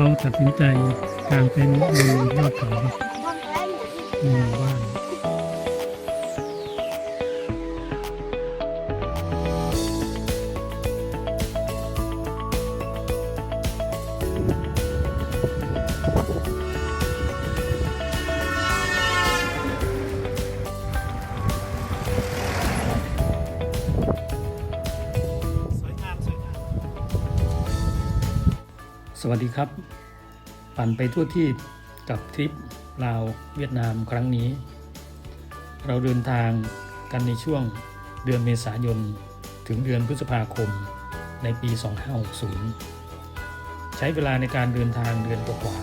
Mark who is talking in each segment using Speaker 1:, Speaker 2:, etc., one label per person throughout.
Speaker 1: เราตัดสินใจกางเต็นท์บนยอดเขาครับในหมู่บ้าน วัสดีครับ ปั่นไปทั่วที่กับทริปลาวเวียดนามครั้งนี้ เราเดินทางกันในช่วงเดือนเมษายน ถึงเดือนพฤษภาคมในปี 2560 ใช้เวลาในการเดินทางเดือนกว่า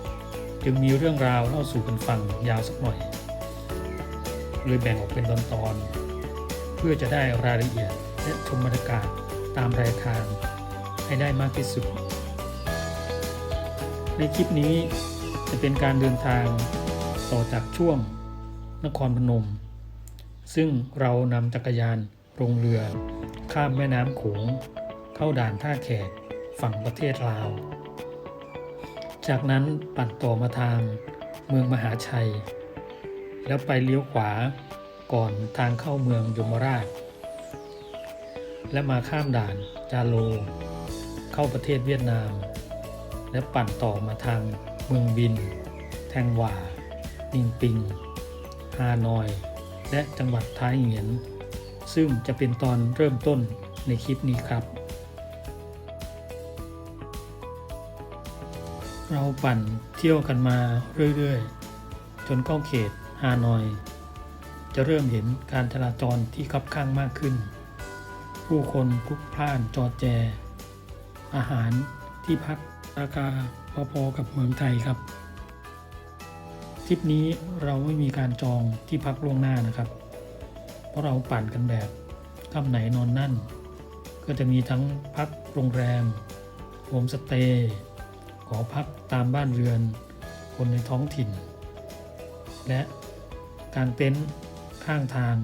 Speaker 1: ๆจึงมีเรื่องราวเล่าสู่กันฟังยาวสักหน่อยเลยแบ่งออกเป็นตอนๆเพื่อจะได้รายละเอียดและชมบรรยากาศตามรายทางให้ได้มากที่สุด ในคลิปนี้จะเป็นการเดินทางต่อจากช่วงนครพนม ซึ่งเรานำจักรยานลงเรือ ข้ามแม่น้ำโขงเข้าด่านท่าแขกฝั่งประเทศลาว จากนั้นปั่นต่อมาทางเมืองมหาชัย แล้วไปเลี้ยวขวาก่อนทางเข้าเมืองยมราช และมาข้ามด่านจาโล เข้าประเทศเวียดนาม และปั่นต่อมาทางเมืองบิน แทงหว่านิงปิง ฮานอย และจังหวัดท้ายเหงียน ซึ่งจะเป็นตอนเริ่มต้นในคลิปนี้ครับ เราปั่นเที่ยวกันมาเรื่อยๆ จนเข้าเขตฮานอย จะเริ่มเห็นการจราจรที่คับข้างมากขึ้น ผู้คนพลุกพล่านจอแจ อาหารที่พัก ราคาพอๆกับเมืองไทยครับทริปนี้เราไม่มีการจองที่พักล่วงหน้านะครับ เพราะเราปั่นกันแบบค่ำไหนนอนนั่น ก็จะมีทั้งพักโรงแรมโฮมสเตย์ขอพักตามบ้านเรือน คนในท้องถิ่น และการเต็นท์ข้างทาง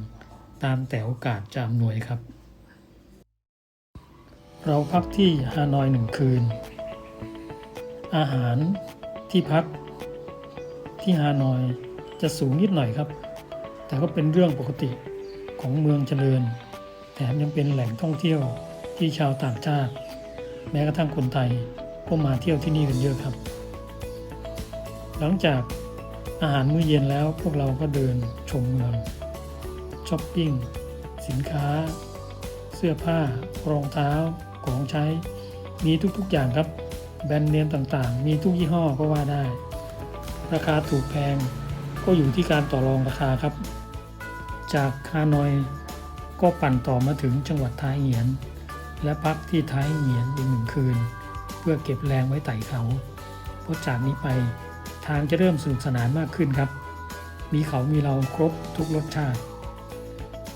Speaker 1: ตามแต่โอกาสจะอำนวยครับ เราพักที่ฮานอยหนึ่งคืน อาหารที่พักที่ฮานอยจะสูงนิดหน่อยครับ แต่ก็เป็นเรื่องปกติของเมืองเจริญ แถมยังเป็นแหล่งท่องเที่ยวที่ชาวต่างชาติ แม้กระทั่งคนไทยก็มาเที่ยวที่นี่กันเยอะครับ หลังจากอาหารมื้อเย็นแล้วพวกเราก็เดินชมเมืองช้อปปิ้ง สินค้า เสื้อผ้ารองเท้าของใช้มีทุกๆอย่างครับ แบรนด์เนมต่างๆ มีทุกยี่ห้อก็ว่าได้ ราคาถูกแพงก็อยู่ที่การต่อรองราคาครับ จากฮานอยก็ปั่นต่อมาถึงจังหวัดท้ายเหียน และพักที่ท้ายเหียนอีกหนึ่งคืน เพื่อเก็บแรงไว้ไต่เขาเพราะจากนี้ไปทางจะเริ่มสนุกสนานมากขึ้นครับ มีเขามีเราครบทุกรสชาติ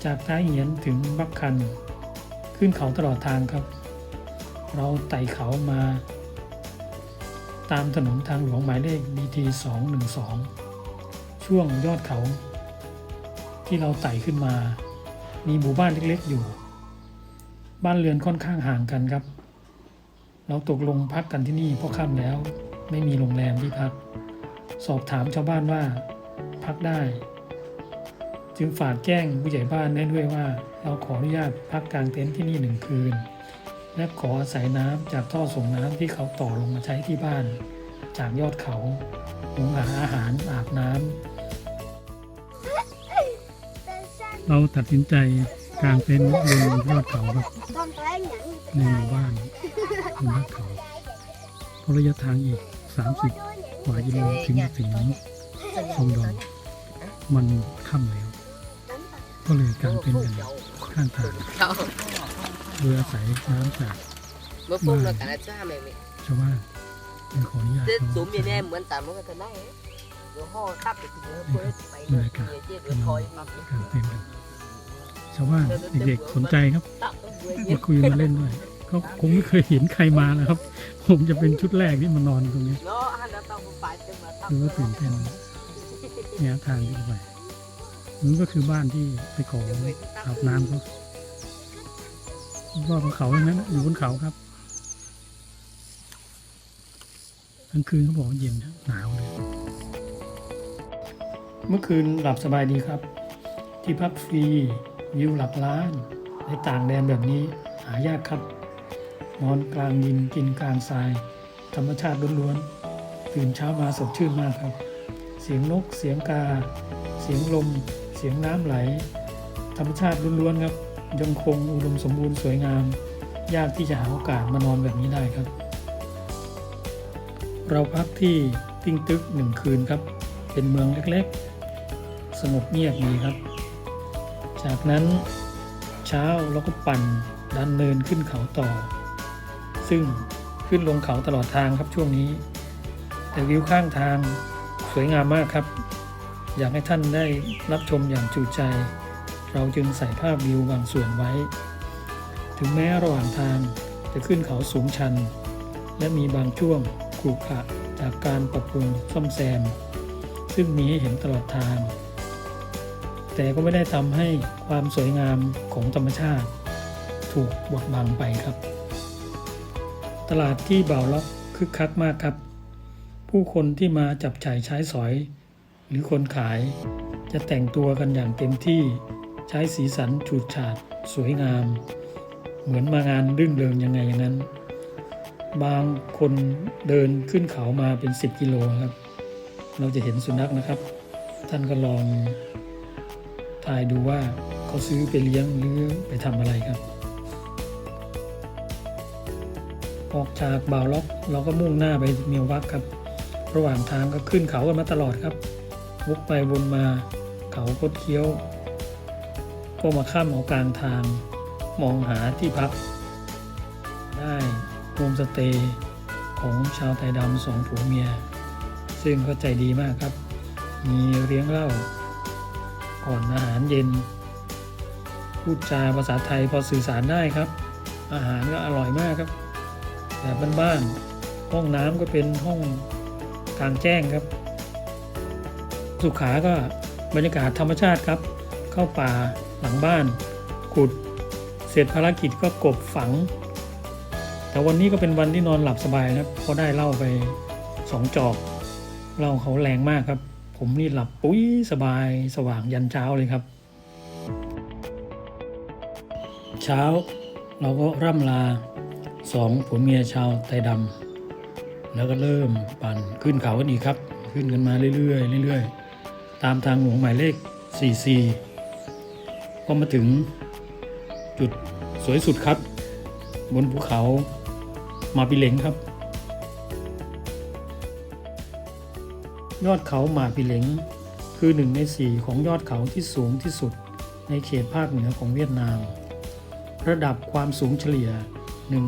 Speaker 1: จากท้ายเหียนถึงบักคัน ขึ้นเขาตลอดทางครับ เราไต่เขามา ตามถนนทางหลวงหมายเลข BT 212 ช่วงยอดเขา ที่เราไต่ขึ้นมา มีหมู่บ้านเล็กๆอยู่ บ้านเรือนค่อนข้างห่างกันครับ เราตกลงพักกันที่นี่เพราะค่ำแล้ว ไม่มีโรงแรมที่พัก สอบถามชาวบ้านว่า พักได้ จึงฝากแจ้งผู้ใหญ่บ้านได้ด้วยว่า เราขออนุญาตพักกลางเต็นท์ที่นี่หนึ่งคืน และขออาศัยน้ำจากท่อส่งน้ำที่เขาต่อลงมาใช้ที่บ้าน จากยอดเขาหุงหาอาหารอาบน้ำเราตัดสินใจกางเต็นท์บนยอดเขาครับในหมู่บ้านบนยอดเขาเพราะระยะทางอีก 30กว่ากิโลถึงถึงชมดอยมันค่ำแล้ว ก็เลยกางเต็นท์กันข้างทาง โดยอาศัยน้ำจาก
Speaker 2: bữa phun là cả là cha mày mày
Speaker 1: ชาวบ้านเป็นขออนุญาต
Speaker 2: Tết
Speaker 1: เขา
Speaker 2: xuống miền em muốn tắm nó cái này ấy. Rồi ho khắp thì thì nó bơi bay nó kia kia rồi thôi mà
Speaker 1: กางเต็นท์กันชาวบ้านเด็กๆสนใจครับ
Speaker 2: tặng nó vừa
Speaker 1: มา
Speaker 2: nhất
Speaker 1: คุยมาเล่นด้วยเขาคงไม่เคยเห็นใครมาแล้วครับ ผมจะเป็นชุดแรกที่มานอนตรงนี้
Speaker 2: nó ăn nó tao không phải nhưng mà
Speaker 1: ดูว่าตื่นเต้นเนี่ยทางที่เข้าไปนี่ก็คือบ้านที่ไปขออาบน้ำเขา ว่าบนเขาทั้งนั้นอยู่บนเขาครับกลางคืนเขาบอกเย็นหนาวเลย เมื่อคืนหลับสบายดีครับ ที่พักฟรีวิวหลักล้านในต่างแดนแบบนี้หายากครับ นอนกลางดินกินกลางทราย ธรรมชาติล้วนๆตื่นเช้ามาสดชื่นมากครับ เสียงนก เสียงกา เสียงลม เสียงน้ำไหล ธรรมชาติล้วนๆครับ ยังคงอุดมสมบูรณ์สวยงาม ยากที่จะหาโอกาสมานอนแบบนี้ได้ครับ เราพักที่ติ้งตึกหนึ่งคืนครับ เป็นเมืองเล็กๆ สงบเงียบดีครับ จากนั้นเช้าเราก็ปั่นดันเนินขึ้นเขาต่อ ซึ่งขึ้นลงเขาตลอดทางครับช่วงนี้ แต่วิวข้างทางสวยงามมากครับ อยากให้ท่านได้รับชมอย่างจุใจ เราจึงใส่ภาพวิวบางส่วนไว้ ถึงแม้ระหว่างทางจะขึ้นเขาสูงชัน และมีบางช่วงขรุขระจากการปรับปรุงซ่อมแซม ซึ่งมีให้เห็นตลอดทาง แต่ก็ไม่ได้ทำให้ความสวยงามของธรรมชาติ ถูกบดบังไปครับ ตลาดที่บ่าวล็อกคึกคักมากครับ ผู้คนที่มาจับจ่ายใช้สอย หรือคนขายจะแต่งตัวกันอย่างเต็มที่ ใช้สีสันฉูดฉาดสวยงาม เหมือนมางานรื่นเริงยังไงอย่างนั้น บางคนเดินขึ้นเขามาเป็น 10 กิโลครับ เราจะเห็นสุนัขนะครับ ท่านก็ลองทายดูว่าเขาซื้อไปเลี้ยงหรือไปทำอะไรครับออกจากบ่าวล็อกเราก็มุ่งหน้าไปเมียววักครับ ระหว่างทางก็ขึ้นเขากันมาตลอดครับวกไปวนมาเขาคดเคี้ยว ก็มาข้ามเอากลางทาง มองหาที่พัก ได้โฮมสเตย์ของชาวไทยดำสองผัวเมีย ซึ่งก็ใจดีมากครับ มีเลี้ยงเหล้าก่อนอาหารเย็น พูดจาภาษาไทยพอสื่อสารได้ครับ อาหารก็อร่อยมากครับแบบบ้านๆห้องน้ำก็เป็นห้องกลางแจ้งครับ สุขาก็บรรยากาศธรรมชาติครับ เข้าป่า หลังบ้าน ขุด เสร็จภารกิจก็กบฝัง แต่วันนี้ก็เป็นวันที่นอนหลับสบายนะครับเพราะได้เหล้าไปสองจอกเหล้าเขาแรงมากครับ ผมนี่หลับปุ้ยสบายสว่างยันเช้าเลยครับ เช้าเราก็ร่ำลาสองผัวเมียชาวไทยดำแล้วก็เริ่มปั่นขึ้นเขากันอีกครับ ขึ้นกันมาเรื่อยๆเรื่อยๆตามทางหลวงหมายเลข 44 ก็มาถึงจุดสวยสุดครับ บนภูเขามาปิเลงครับ ยอดเขาหมาปิเลงคือหนึ่งในสี่ของยอดเขาที่สูงที่สุดในเขตภาคเหนือของเวียดนาม ระดับความสูงเฉลี่ย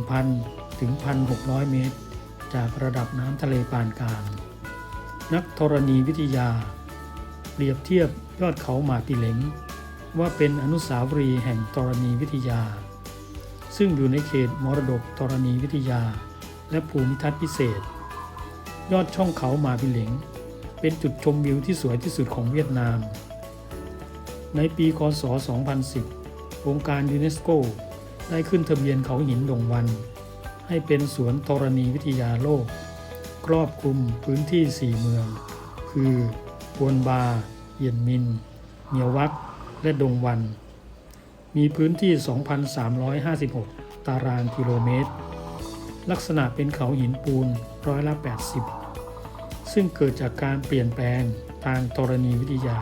Speaker 1: 1,000 ถึง 1,600 เมตร จากระดับน้ำทะเลปานกลาง นักธรณีวิทยา เปรียบเทียบยอดเขาหมาปิเหลง ว่าเป็นอนุสาวรีย์แห่งธรณีวิทยา ซึ่งอยู่ในเขตมรดกธรณีวิทยา และภูมิทัศน์พิเศษ ยอดช่องเขาหมาปิเหลงเป็นจุดชมวิวที่สวยที่สุดของเวียดนาม ในปีคศ 2010 องค์การยูเนสโกได้ขึ้นทะเบียนเขาหินดงวัน ให้เป็นสวนธรณีวิทยาโลก ครอบคลุมพื้นที่ 4 เมือง คือปวนบา เยียนมิน เมียววัก และดงวัน มีพื้นที่ 2,356 ตารางกิโลเมตร ลักษณะเป็นเขาหินปูนร้อยละ 80 ซึ่งเกิดจากการเปลี่ยนแปลงทางธรณีวิทยา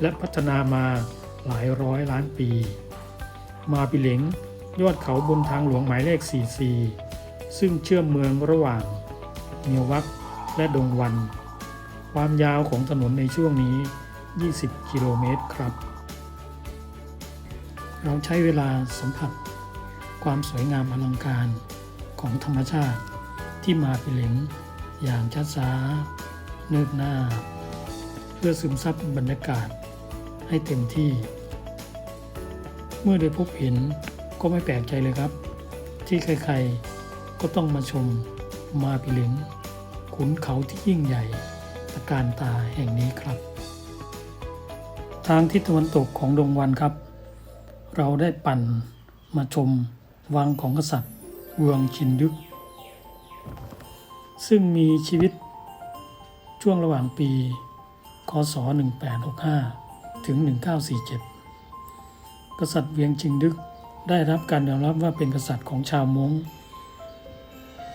Speaker 1: และพัฒนามาหลายร้อยล้านปี มาปิเหลงยอดเขาบนทางหลวงหมายเลข 44 ซึ่งเชื่อมเมืองระหว่างเมียววักและดงวัน ความยาวของถนนในช่วงนี้ 20 กิโลเมตรครับ เราใช้เวลาสัมผัส ความสวยงามอลังการของธรรมชาติที่มาปิเหลงอย่างช้าช้าเนิบหน้า เพื่อซึมซับบรรยากาศให้เต็มที่ เมื่อได้พบเห็นก็ไม่แปลกใจเลยครับ ที่ใครๆก็ต้องมาชมมาปิเหลงขุนเขาที่ยิ่งใหญ่ตะการตาแห่งนี้ครับ ทางทิศตะวันตกของดงวันครับ เราได้ปั่นมาชมวังของกษัตริย์เวืองชินดึก ซึ่งมีชีวิตช่วงระหว่างปี คศ 1865 ถึง 1947 กษัตริย์เวียงชิงดึกได้รับการยอมรับว่าเป็นกษัตริย์ของชาวม้ง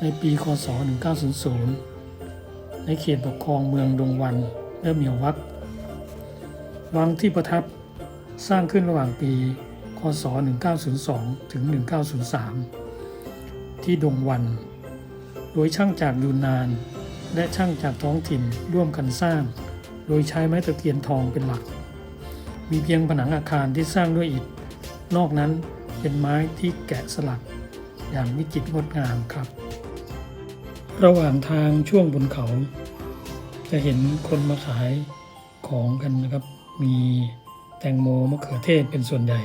Speaker 1: ในปี คศ 1900 ในเขตปกครองเมืองดงวันและเมียววัดวังที่ประทับสร้างขึ้นระหว่างปี ค ศ 1902 ถึง 1903 ที่ดงวัน โดยช่างจากยูนนาน และช่างจากท้องถิ่นร่วมกันสร้าง โดยใช้ไม้ตะเคียนทองเป็นหลัก มีเพียงผนังอาคารที่สร้างด้วยอิฐ นอกนั้นเป็นไม้ที่แกะสลัก อย่างวิจิตรงดงามครับ ระหว่างทางช่วงบนเขา จะเห็นคนมาขายของกันนะครับ มีแตงโมมะเขือเทศเป็นส่วนใหญ่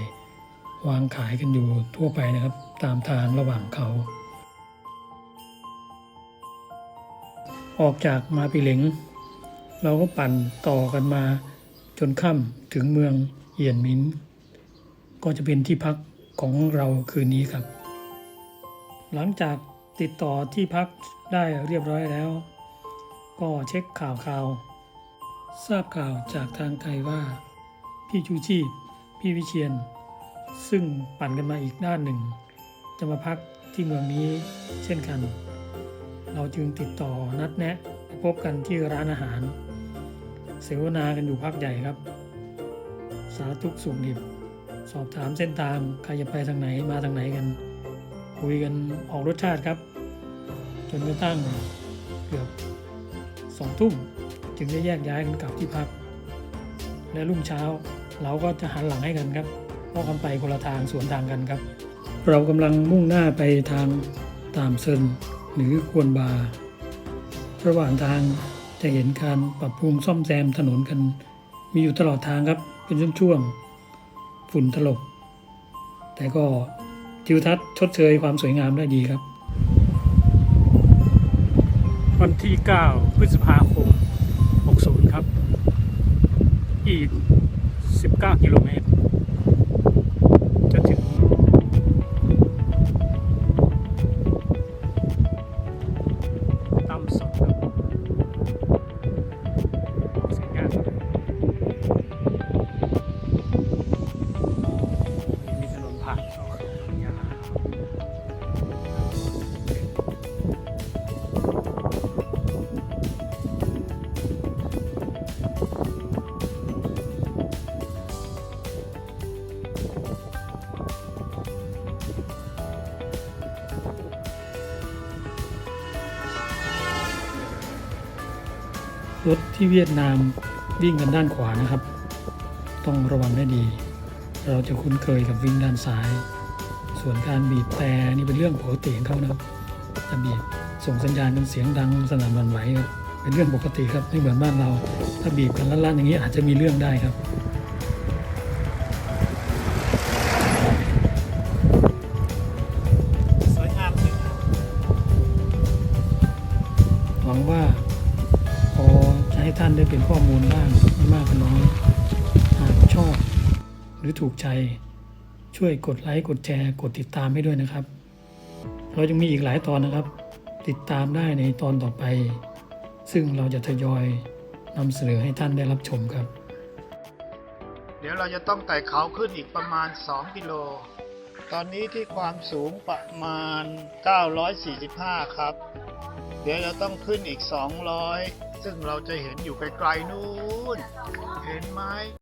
Speaker 1: วางขายกันอยู่ทั่วไปนะครับ ตามทางระหว่างเขา ออกจากมาปีเหลงเราก็ปั่นต่อกันมาจนค่ำถึงเมืองเหียนมินก็จะเป็นที่พักของเราคืนนี้ครับ หลังจากติดต่อที่พักได้เรียบร้อยแล้ว ก็เช็คข่าวข่าว ทราบข่าวจากทางไทยว่า พี่ชูชีพ พี่วิเชียน ซึ่งปั่นกันมาอีกด้านหนึ่ง จะมาพักที่เมืองนี้เช่นกัน เราจึงติดต่อนัดแนะพบกันที่ร้านอาหาร เสวนากันอยู่พักใหญ่ครับ สาธุกสุขดิบ สอบถามเส้นทางใครจะไปทางไหนมาทางไหนกัน คุยกันออกรสชาติครับ จนกระทั่งเกือบสองทุ่มจึงได้แยกย้ายกันกลับที่พัก และรุ่งเช้าเราก็จะหันหลังให้กันครับ เพราะกันไปคนละทางสวนทางกันครับ เรากำลังมุ่งหน้าไปทางตามเซินหรือควนบา ระหว่างทางจะเห็นการปรับปรุงซ่อมแซมถนนกัน มีอยู่ตลอดทางครับเป็นช่วงๆฝุ่นตลบ แต่ก็ทิวทัศน์ชดเชยความสวยงามได้ดีครับวันที่ 9 พฤษภาคม 60 ครับ อีก 19 กิโลเมตร ที่เวียดนามวิ่งกันด้านขวานะครับ ต้องระวังให้ดี เราจะคุ้นเคยกับวิ่งด้านซ้าย ส่วนการบีบแต่นี่เป็นเรื่องปกติของเขานะครับจะบีบส่งสัญญาณกันเสียงดังสนั่นหวั่นไหวเป็นเรื่องปกติครับไม่เหมือนบ้านเรา ถ้าบีบกันลั่นๆอย่างนี้อาจจะมีเรื่องได้ครับ ถูกใจ ช่วยกดไลค์กดแชร์กดติดตามให้ด้วยนะครับ เรายังมีอีกหลายตอนนะครับ ติดตามได้ในตอนต่อไป ซึ่งเราจะทยอยนำเสนอให้ท่านได้รับชมครับ
Speaker 3: เดี๋ยวเราจะต้องไต่เขาขึ้นอีกประมาณ 2 กิโล ตอนนี้ที่ความสูงประมาณ 945 ครับ เดี๋ยวเราต้องขึ้นอีก 200ซึ่งเราจะเห็นอยู่ไกลๆนู้นเห็นไหม